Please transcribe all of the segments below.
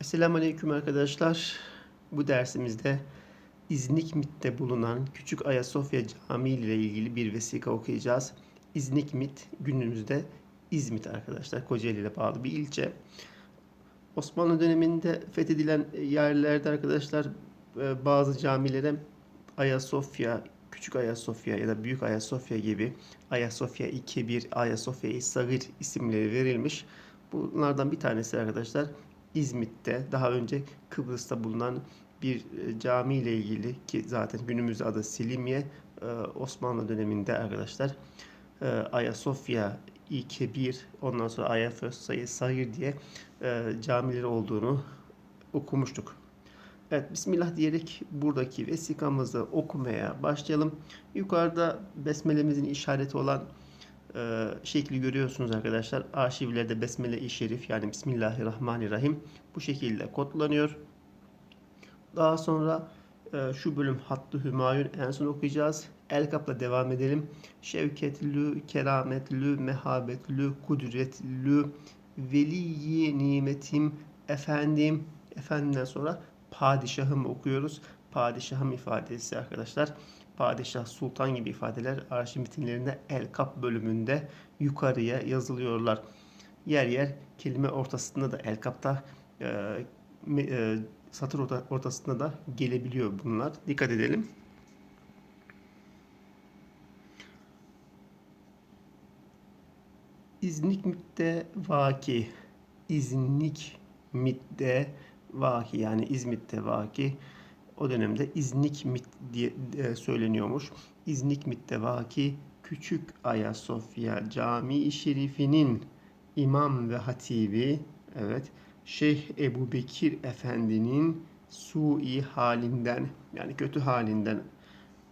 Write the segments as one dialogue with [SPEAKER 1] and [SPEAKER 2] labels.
[SPEAKER 1] Esselamu Aleyküm arkadaşlar. Bu dersimizde İznikmit'te bulunan Küçük Ayasofya Camii ile ilgili bir vesika okuyacağız. İznikmit günümüzde İzmit arkadaşlar. Kocaeli ile bağlı bir ilçe. Osmanlı döneminde fethedilen yerlerde arkadaşlar e, bazı camilere Ayasofya, Küçük Ayasofya ya da Büyük Ayasofya gibi Ayasofya 2.1, Ayasofya-i Sagir isimleri verilmiş. Bunlardan bir tanesi arkadaşlar İzmit'te daha önce Kıbrıs'ta bulunan bir e, cami ile ilgili ki zaten günümüzde adı Silimiye e, Osmanlı döneminde arkadaşlar e, Ayasofya İ-Kebir ondan sonra Ayasofya Sagir diye camileri olduğunu okumuştuk. Evet, Bismillah diyerek buradaki vesikamızı okumaya başlayalım. Yukarıda besmelemizin işareti olan e, şekli görüyorsunuz arkadaşlar. Arşivlerde Besmele-i Şerif yani Bismillahirrahmanirrahim bu şekilde kodlanıyor. Daha sonra e, şu bölüm Hattı Hümayun en son okuyacağız. El kapla devam edelim. Şevketlü, kerametlü, mehabetlü, kudretlü, veliyi nimetim, efendim, efendimden sonra padişahım okuyoruz. Padişahım ifadesi arkadaşlar padişah, sultan gibi ifadeler arşiv metinlerinde El Kap bölümünde yukarıya yazılıyorlar. Yer yer kelime ortasında da El Kap'ta e, e, satır ortasında da gelebiliyor bunlar. Dikkat edelim. İznik mütte vaki. İznik mitte vaki yani İzmit'te vaki o dönemde İznikmit diye e, söyleniyormuş. İznikmit'te vaki Küçük Ayasofya Camii Şerifi'nin imam ve hatibi evet Şeyh Ebu Bekir Efendi'nin sui halinden yani kötü halinden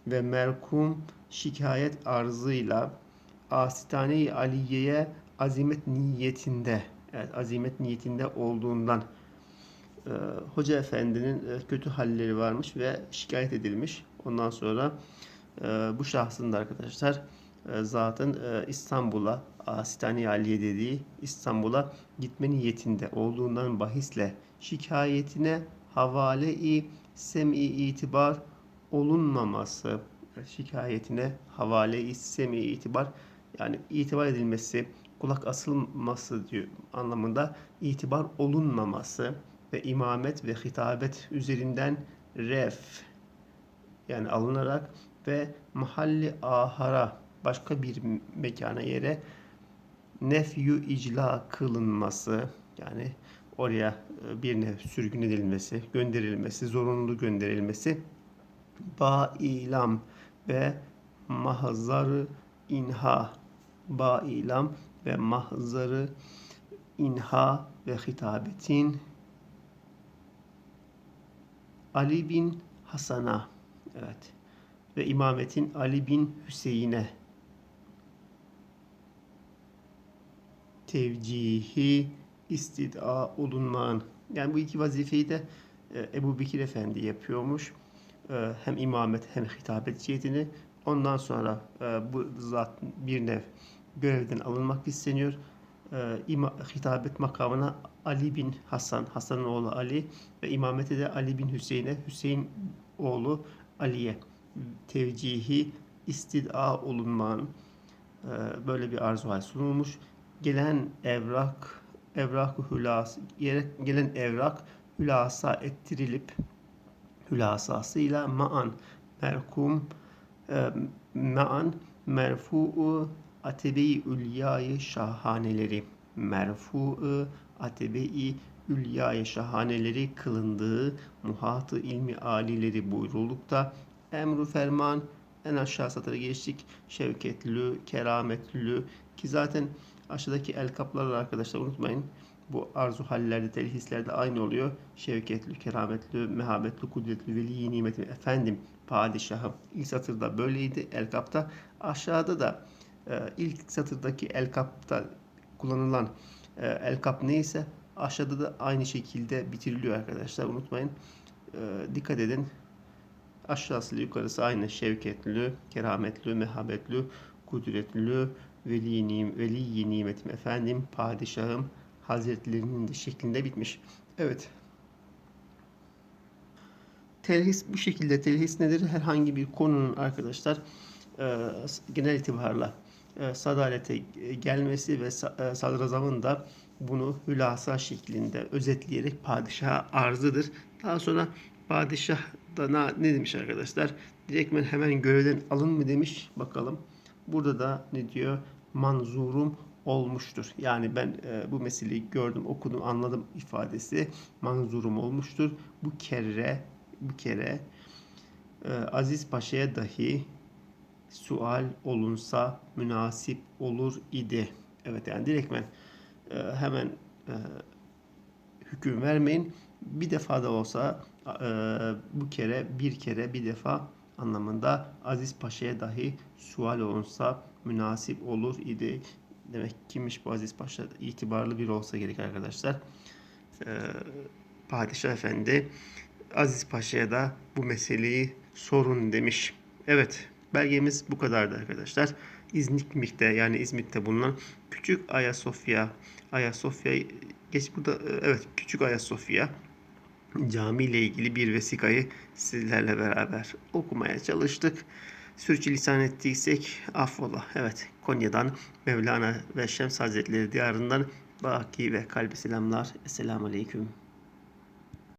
[SPEAKER 1] ve merkum şikayet arzıyla Asitane-i Aliye'ye azimet niyetinde evet azimet niyetinde olduğundan e, hoca efendinin e, kötü halleri varmış ve şikayet edilmiş. Ondan sonra e, bu şahsın da arkadaşlar e, zaten İstanbul'a Asitani Aliye dediği İstanbul'a gitme niyetinde olduğundan bahisle şikayetine havale-i sem'i itibar olunmaması şikayetine havale-i sem'i itibar yani itibar edilmesi kulak asılması diyor anlamında itibar olunmaması ve imamet ve hitabet üzerinden ref yani alınarak ve mahalli ahara başka bir mekana yere nefyu icla kılınması yani oraya e, bir nef sürgün edilmesi, gönderilmesi, zorunlu gönderilmesi bailam ve mahzarı inha bailam ve mahzarı inha ve hitabetin Ali bin Hasan'a evet ve imametin Ali bin Hüseyin'e tevcihi istida olunmağın yani bu iki vazifeyi de e, Ebu Bekir Efendi yapıyormuş. E, hem imamet hem hitabet cihetini. Ondan sonra e, bu zat bir nev görevden alınmak isteniyor. E, hitabet makamına Ali bin Hasan, Hasan'ın oğlu Ali ve imamete de Ali bin Hüseyin'e, Hüseyin oğlu Ali'ye tevcihi istida olunmanın e, böyle bir arzu sunulmuş. Gelen evrak, evrak hülas, gelen evrak hülasa ettirilip hülasasıyla ma'an merkum e, ma'an merfu'u atebi ülyayı şahaneleri merfu'u atebi ülyaya şahaneleri kılındığı muhatı ilmi alileri buyrulukta emru ferman en aşağı satıra geçtik. Şevketlü, kerametlü ki zaten aşağıdaki el kapları arkadaşlar unutmayın. Bu arzu hallerde, telhislerde aynı oluyor. Şevketli, kerametli, mehabetli, kudretli, veli, nimetli, efendim, padişahım. İlk satırda böyleydi el kapta. Aşağıda da ilk satırdaki el kapta kullanılan e, el kap neyse aşağıda da aynı şekilde bitiriliyor arkadaşlar. Unutmayın. E, dikkat edin. Aşağısı yukarısı aynı. Şevketli, kerametli, mehabetli, kudretli, veli, veli nimetim efendim, padişahım, hazretlerinin de şeklinde bitmiş. Evet. telhis bu şekilde telhis nedir? Herhangi bir konunun arkadaşlar e, genel itibarla sadalete gelmesi ve e, sadrazamın da bunu hülasa şeklinde özetleyerek padişaha arzıdır. Daha sonra padişah da ne demiş arkadaşlar? Direktmen hemen görevden alın mı demiş. Bakalım. Burada da ne diyor? Manzurum olmuştur. Yani ben e, bu meseleyi gördüm, okudum, anladım ifadesi manzurum olmuştur. Bu kere bu kere e, Aziz Paşa'ya dahi sual olunsa münasip olur idi. Evet yani direktmen e, hemen e, hüküm vermeyin. Bir defa da olsa e, bu kere bir kere bir defa anlamında Aziz Paşa'ya dahi sual olunsa münasip olur idi. Demek kimmiş bu Aziz Paşa? İtibarlı biri olsa gerek arkadaşlar. E, Padişah Efendi Aziz Paşa'ya da bu meseleyi sorun demiş. Evet, belgemiz bu kadardı arkadaşlar. İznik'te yani İzmit'te bulunan Küçük Ayasofya, Ayasofya geç burada e, evet Küçük Ayasofya cami ile ilgili bir vesikayı sizlerle beraber okumaya çalıştık. Sürçülisan ettiysek affola. Evet Konya'dan Mevlana ve Şems Hazretleri diyarından Baki ve kalbi selamlar. Esselamu Aleyküm.